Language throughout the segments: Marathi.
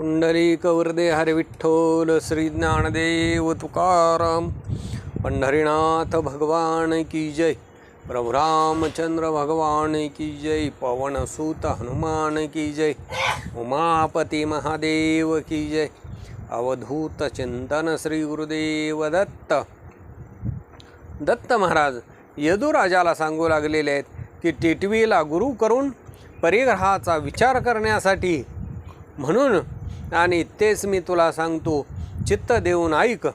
पुंडलिक वरदे हरे विठ्ठल श्री ज्ञानदेव तुकाराम। पंढरीनाथ भगवान की जय। प्रभु रामचंद्र भगवान की जय। पवन सूत हनुमान की जय। उमापती महादेव की जय। अवधूत चिंतन श्री गुरुदेव दत्त। दत्त महाराज यदुराजाला सांगू लागलेले आहेत की टिटवीला गुरु करून परिग्रहाचा विचार करण्यासाठी म्हणून आणि तेच मी तुला सांगतो. चित्त देऊन ऐक.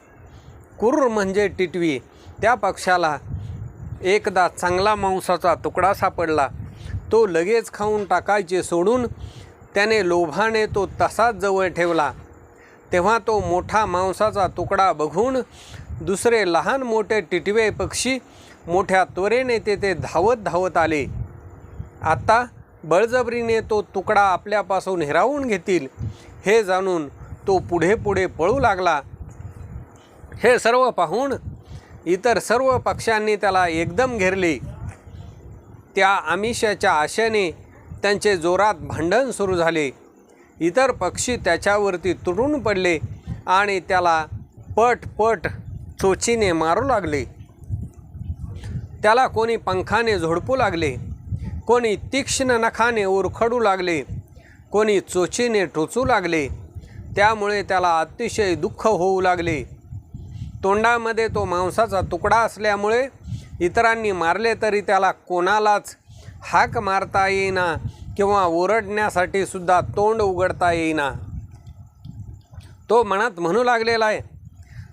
कुर्र म्हणजे टिटवी. त्या पक्षाला एकदा चांगला मांसाचा तुकडा सापडला. तो लगेच खाऊन टाकायचे सोडून त्याने लोभाने तो तसाच जवळ ठेवला. तेव्हा तो मोठा मांसाचा तुकडा बघून दुसरे लहान मोठे टिटवे पक्षी मोठ्या त्वरेने तेथे धावत धावत आले. आता बळजबरीने तो तुकडा आपल्यापासून हिरावून घेतील. हे जाणून तो पुढे पुढे पळू लागला. हे सर्व पाहून इतर सर्व पक्ष्यांनी त्याला एकदम घेरले. त्या आमिषाच्या आशेने त्यांचे जोरात भांडण सुरू झाले. इतर पक्षी त्याच्यावरती तुटून पडले आणि त्याला पट पट चोचीने मारू लागले. त्याला कोणी पंखाने झोडपू लागले कोणी तीक्ष्ण नखाने उरखडू लागले. कोणी चोचीने टोचू लागले त्यामुळे त्याला अतिशय दुःख होऊ लागले. तोंडामध्ये तो मांसाचा तुकडा असल्यामुळे इतरांनी मारले तरी त्याला कोणालाच हाक मारता येईना किंवा ओरडण्यासाठी सुद्धा तोंड उघडता येईना. तो मनात म्हणू लागलेला आहे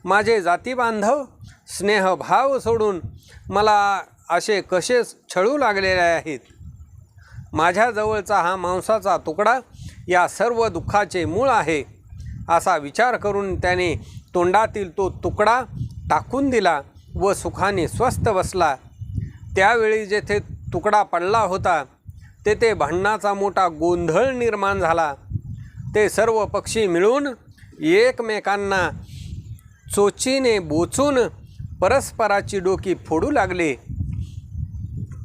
माझे जातीबांधव स्नेहभाव सोडून मला असे कसे छळू लागलेले आहेत? माझ्याजवळचा हा मांसाचा तुकडा या सर्व दुःखाचे मूळ आहे. असा विचार करून त्याने तोंडातील तो तुकडा टाकून दिला व सुखाने स्वस्थ बसला. त्यावेळी जेथे तुकडा पडला होता तेथे भांडणाचा मोठा गोंधळ निर्माण झाला. ते सर्व पक्षी मिळून एकमेकांना चोचीने बोचून परस्पराची डोकी फोडू लागले.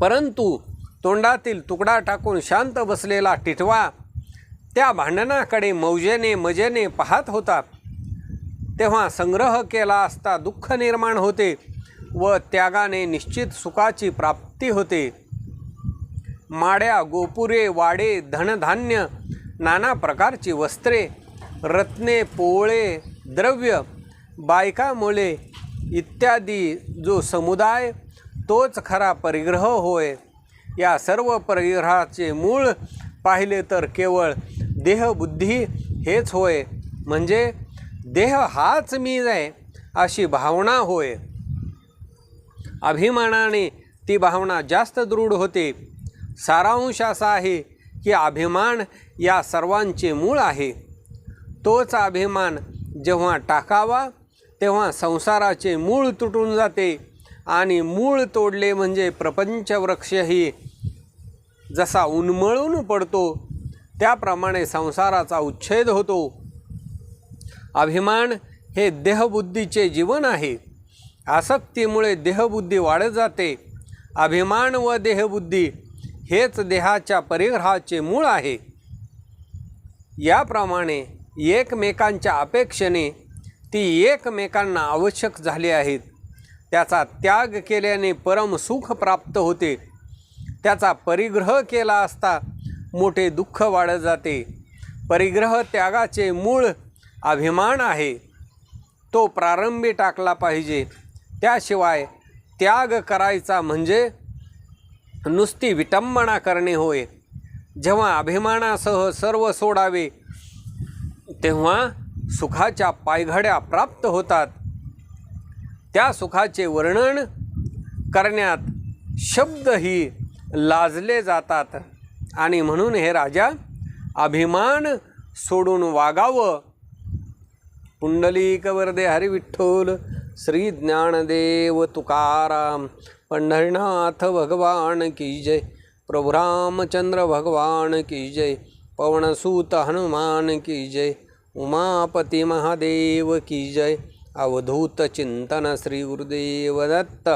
परंतु तोंडातील तुकडा टाकून शांत बसलेला टिटवा त्या भांडणाकडे मौजेने मजेने पाहत होता. तेव्हा संग्रह केला असता दुःख निर्माण होते व त्यागाने निश्चित सुखाची प्राप्ती होते. माड्या गोपुरे वाडे धनधान्य नाना प्रकारची वस्त्रे रत्ने पोळे द्रव्य बायका मुले इत्यादी जो समुदाय तोच खरा परिग्रह होय. या सर्व परिग्रहाचे मूळ पाहिले तर केवळ देहबुद्धी हेच होय. म्हणजे देह हाच मी आहे अशी भावना होय. अभिमानाने ती भावना जास्त दृढ होते. सारांश असा आहे की अभिमान या सर्वांचे मूळ आहे. तोच अभिमान जेव्हा टाकावा तेव्हा संसाराचे मूळ तुटून जाते आणि मूळ तोडले म्हणजे प्रपंचवृक्षही जसा उन्मळून पडतो त्याप्रमाणे संसाराचा उच्छेद होतो. अभिमान हे देहबुद्धीचे जीवन आहे. आसक्तीमुळे देहबुद्धी वाढत जाते. अभिमान व देहबुद्धी हेच देहाच्या परिग्रहाचे मूळ आहे. याप्रमाणे एकमेकांच्या अपेक्षेने ती एकमेकांना आवश्यक झाली आहेत. त्याचा त्याग केल्याने परम सुख प्राप्त होते. त्याचा परिग्रह केला असता मोठे दुःख वाढत जाते. परिग्रह त्यागाचे मूळ अभिमान आहे. तो प्रारंभी टाकला पाहिजे. त्याशिवाय त्याग करायचा म्हणजे नुसती विटंबना करणे होय. जेव्हा अभिमानासह सर्व सोडावे तेव्हा सुखाच्या पायघड्या प्राप्त होतात. त्या सुखाचे वर्णन करण्यात शब्दही लाजले जातात. आणि म्हणून हे राजा अभिमान सोडून वागावं. पुंडलिक वरदे हरिविठ्ठल श्री ज्ञानदेव तुकाराम पंढरीनाथ भगवान की जय प्रभु रामचंद्र भगवान की जय पवनसूत हनुमान की जय उमापती महादेव की जय. अवधूत चिंतन श्री गुरुदेव दत्त.